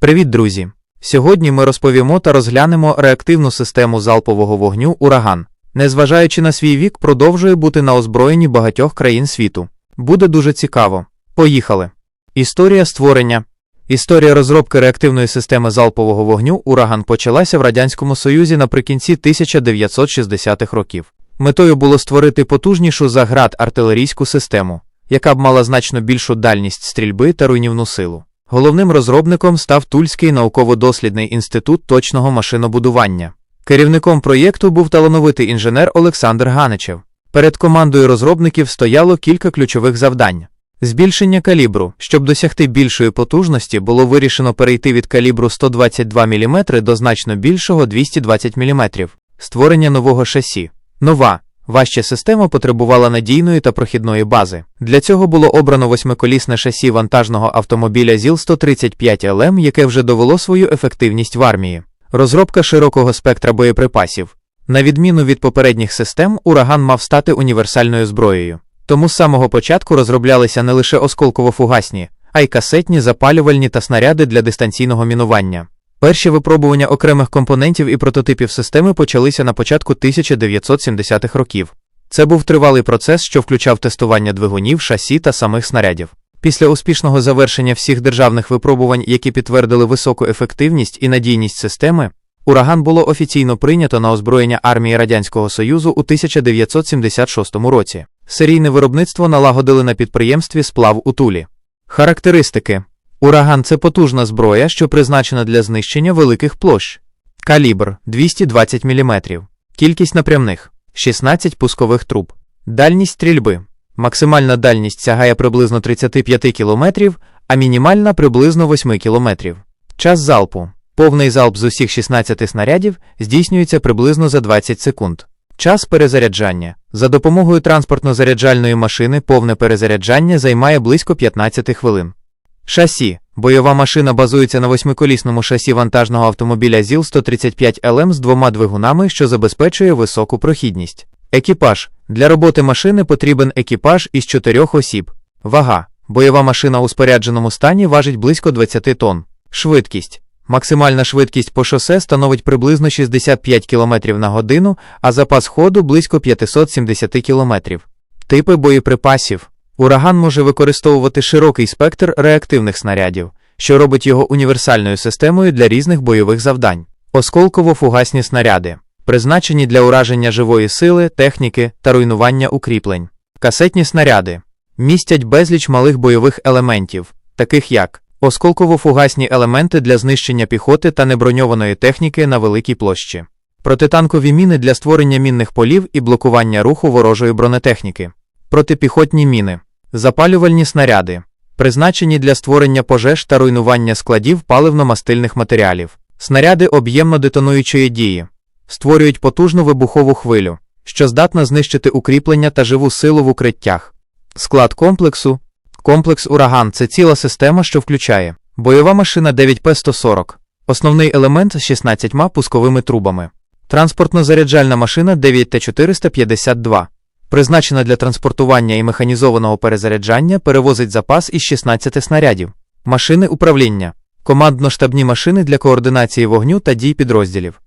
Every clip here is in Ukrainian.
Привіт, друзі! Сьогодні ми розповімо та розглянемо реактивну систему залпового вогню Ураган. Незважаючи на свій вік, продовжує бути на озброєнні багатьох країн світу. Буде дуже цікаво. Поїхали. Історія створення. Історія розробки реактивної системи залпового вогню Ураган почалася в Радянському Союзі наприкінці 1960-х років. Метою було створити потужнішу за град артилерійську систему, яка б мала значно більшу дальність стрільби та руйнівну силу. Головним розробником став Тульський науково-дослідний інститут точного машинобудування. Керівником проєкту був талановитий інженер Олександр Ганичев. Перед командою розробників стояло кілька ключових завдань. Збільшення калібру, щоб досягти більшої потужності, було вирішено перейти від калібру 122 мм до значно більшого 220 мм. Створення нового шасі. Нова, важча система потребувала надійної та прохідної бази. Для цього було обрано восьмиколісне шасі вантажного автомобіля ЗІЛ-135ЛМ, яке вже довело свою ефективність в армії. Розробка широкого спектра боєприпасів. На відміну від попередніх систем, ураган мав стати універсальною зброєю. Тому з самого початку розроблялися не лише осколково-фугасні, а й касетні, запалювальні та снаряди для дистанційного мінування. Перші випробування окремих компонентів і прототипів системи почалися на початку 1970-х років. Це був тривалий процес, що включав тестування двигунів, шасі та самих снарядів. Після успішного завершення всіх державних випробувань, які підтвердили високу ефективність і надійність системи, ураган було офіційно прийнято на озброєння армії Радянського Союзу у 1976 році. Серійне виробництво налагодили на підприємстві сплав у Тулі. Характеристики Ураган це потужна зброя, що призначена для знищення великих площ. Калібр 220 мм. Кількість напрямних 16 пускових труб. Дальність стрільби. Максимальна дальність сягає приблизно 35 км, а мінімальна приблизно 8 км. Час залпу. Повний залп з усіх 16 снарядів здійснюється приблизно за 20 секунд. Час перезаряджання. За допомогою транспортно-заряджальної машини повне перезаряджання займає близько 15 хвилин. Шасі. Бойова машина базується на восьмиколісному шасі вантажного автомобіля ЗІЛ-135ЛМ з двома двигунами, що забезпечує високу прохідність. Екіпаж. Для роботи машини потрібен екіпаж із чотирьох осіб. Вага. Бойова машина у спорядженому стані важить близько 20 тонн. Швидкість. Максимальна швидкість по шосе становить приблизно 65 км на годину, а запас ходу близько 570 км. Типи боєприпасів. Ураган може використовувати широкий спектр реактивних снарядів, що робить його універсальною системою для різних бойових завдань. Осколково-фугасні снаряди, призначені для ураження живої сили, техніки та руйнування укріплень. Касетні снаряди містять безліч малих бойових елементів, таких як осколково-фугасні елементи для знищення піхоти та неброньованої техніки на великій площі, протитанкові міни для створення мінних полів і блокування руху ворожої бронетехніки, протипіхотні міни. Запалювальні снаряди, призначені для створення пожеж та руйнування складів паливно-мастильних матеріалів. Снаряди об'ємно детонуючої дії, створюють потужну вибухову хвилю, що здатна знищити укріплення та живу силу в укриттях. Склад комплексу. Комплекс ураган це ціла система, що включає бойова машина 9П140, основний елемент з 16 пусковими трубами, транспортно-заряджальна машина 9Т452. Призначена для транспортування і механізованого перезаряджання, перевозить запас із 16 снарядів, машини управління, командно-штабні машини для координації вогню та дій підрозділів,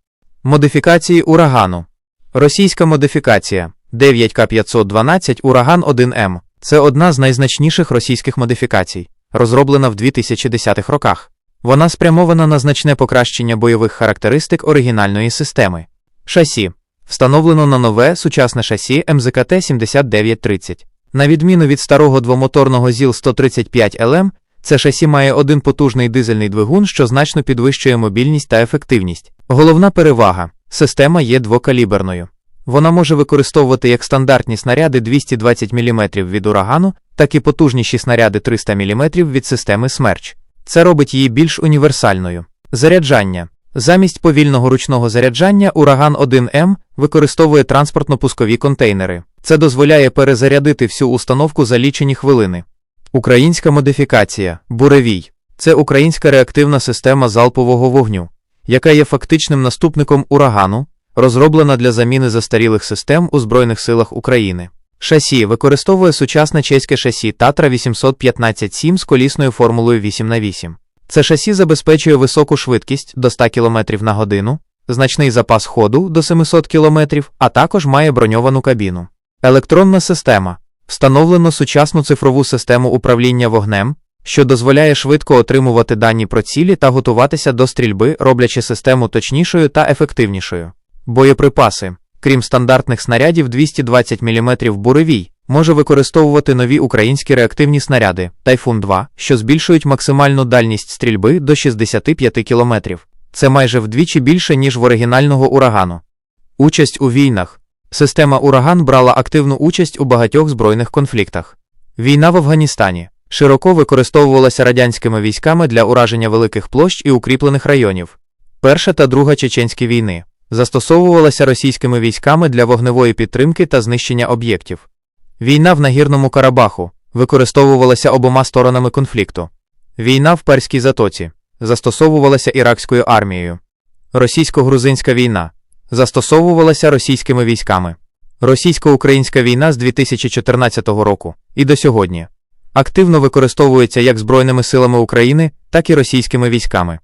модифікації урагану, російська модифікація 9К512 Ураган 1М. Це одна з найзначніших російських модифікацій, розроблена в 2010-х роках. Вона спрямована на значне покращення бойових характеристик оригінальної системи. Шасі Встановлено на нове сучасне шасі МЗКТ 7930. На відміну від старого двомоторного ЗІЛ-135ЛМ, це шасі має один потужний дизельний двигун, що значно підвищує мобільність та ефективність. Головна перевага система є двокаліберною. Вона може використовувати як стандартні снаряди 220 мм від урагану, так і потужніші снаряди 300 мм від системи Смерч. Це робить її більш універсальною. Заряджання Замість повільного ручного заряджання Ураган 1М використовує транспортно-пускові контейнери. Це дозволяє перезарядити всю установку за лічені хвилини. Українська модифікація Буревій це українська реактивна система залпового вогню, яка є фактичним наступником урагану, розроблена для заміни застарілих систем у Збройних силах України. Шасі використовує сучасне чеське шасі Татра 815 7 з колісною формулою 8х8. Це шасі забезпечує високу швидкість до 100 км на годину, значний запас ходу до 700 км, а також має броньовану кабіну. Електронна система встановлено сучасну цифрову систему управління вогнем, що дозволяє швидко отримувати дані про цілі та готуватися до стрільби, роблячи систему точнішою та ефективнішою. Боєприпаси, крім стандартних снарядів 220 мм буревій, може використовувати нові українські реактивні снаряди Тайфун 2, що збільшують максимальну дальність стрільби до 65 км. Це майже вдвічі більше, ніж в оригінального урагану. Участь у війнах. Система Ураган брала активну участь у багатьох збройних конфліктах. Війна в Афганістані широко використовувалася радянськими військами для ураження великих площ і укріплених районів. Перша та друга чеченські війни застосовувалася російськими військами для вогневої підтримки та знищення об'єктів. Війна в нагірному Карабаху використовувалася обома сторонами конфлікту. Війна в Перській затоці застосовувалася іракською армією. Російсько-грузинська війна застосовувалася російськими військами. Російсько-українська війна з 2014 року і до сьогодні активно використовується як Збройними силами України, так і російськими військами.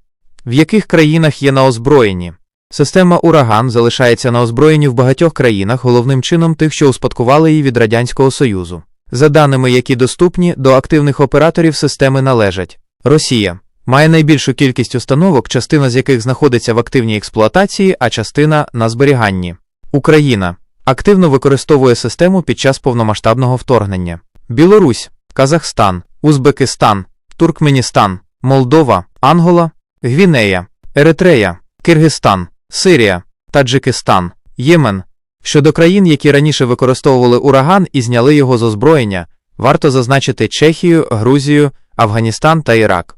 В яких країнах є на озброєнні? Система Ураган залишається на озброєнні в багатьох країнах, головним чином тих, що успадкували її від Радянського Союзу. За даними, які доступні, до активних операторів системи належать. Росія. Має найбільшу кількість установок, частина з яких знаходиться в активній експлуатації, а частина на зберіганні. Україна. Активно використовує систему під час повномасштабного вторгнення. Білорусь, Казахстан, Узбекистан, Туркменістан, Молдова, Ангола, Гвінея, Еритрея, Киргизстан, Сирія, Таджикистан, Ємен. Щодо країн, які раніше використовували ураган і зняли його з озброєння, варто зазначити Чехію, Грузію, Афганістан та Ірак.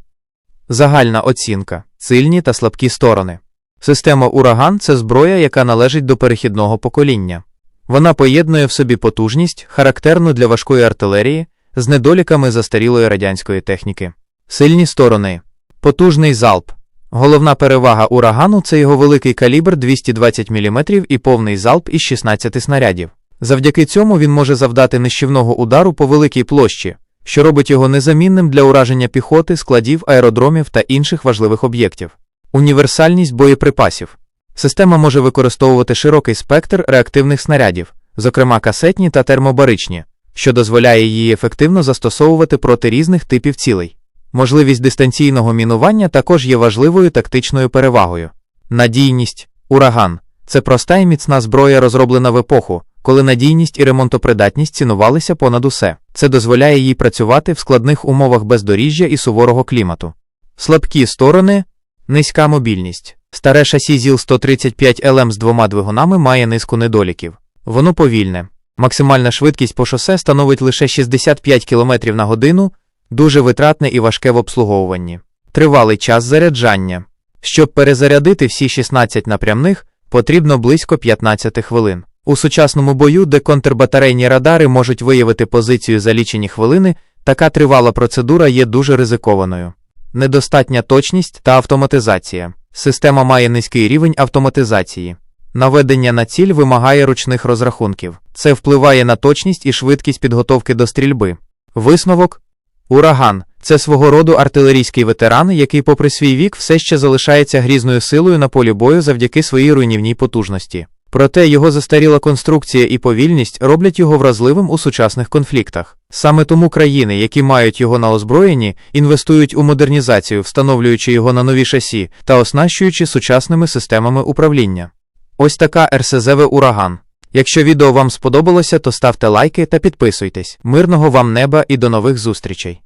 Загальна оцінка сильні та слабкі сторони. Система ураган це зброя, яка належить до перехідного покоління. Вона поєднує в собі потужність, характерну для важкої артилерії, з недоліками застарілої радянської техніки. Сильні сторони. Потужний залп. Головна перевага урагану це його великий калібр 220 мм і повний залп із 16 снарядів. Завдяки цьому він може завдати нищівного удару по великій площі, що робить його незамінним для ураження піхоти, складів, аеродромів та інших важливих об'єктів. Універсальність боєприпасів. Система може використовувати широкий спектр реактивних снарядів, зокрема касетні та термобаричні, що дозволяє її ефективно застосовувати проти різних типів цілей. Можливість дистанційного мінування також є важливою тактичною перевагою. Надійність, ураган це проста і міцна зброя, розроблена в епоху, коли надійність і ремонтопридатність цінувалися понад усе. Це дозволяє їй працювати в складних умовах бездоріжжя і суворого клімату. Слабкі сторони, низька мобільність. Старе шасі ЗІЛ 135 ЛМ з двома двигунами має низку недоліків. Воно повільне. Максимальна швидкість по шосе становить лише 65 км на годину, дуже витратне і важке в обслуговуванні. Тривалий час заряджання. Щоб перезарядити всі 16 напрямних, потрібно близько 15 хвилин. У сучасному бою, де контрбатарейні радари можуть виявити позицію за лічені хвилини, така тривала процедура є дуже ризикованою. Недостатня точність та автоматизація. Система має низький рівень автоматизації. Наведення на ціль вимагає ручних розрахунків. Це впливає на точність і швидкість підготовки до стрільби. Висновок Ураган це свого роду артилерійський ветеран, який, попри свій вік, все ще залишається грізною силою на полі бою завдяки своїй руйнівній потужності. Проте його застаріла конструкція і повільність роблять його вразливим у сучасних конфліктах. Саме тому країни, які мають його на озброєнні, інвестують у модернізацію, встановлюючи його на нові шасі та оснащуючи сучасними системами управління. Ось така РСЗВ ураган. Якщо відео вам сподобалося, то ставте лайки та підписуйтесь. Мирного вам неба і до нових зустрічей!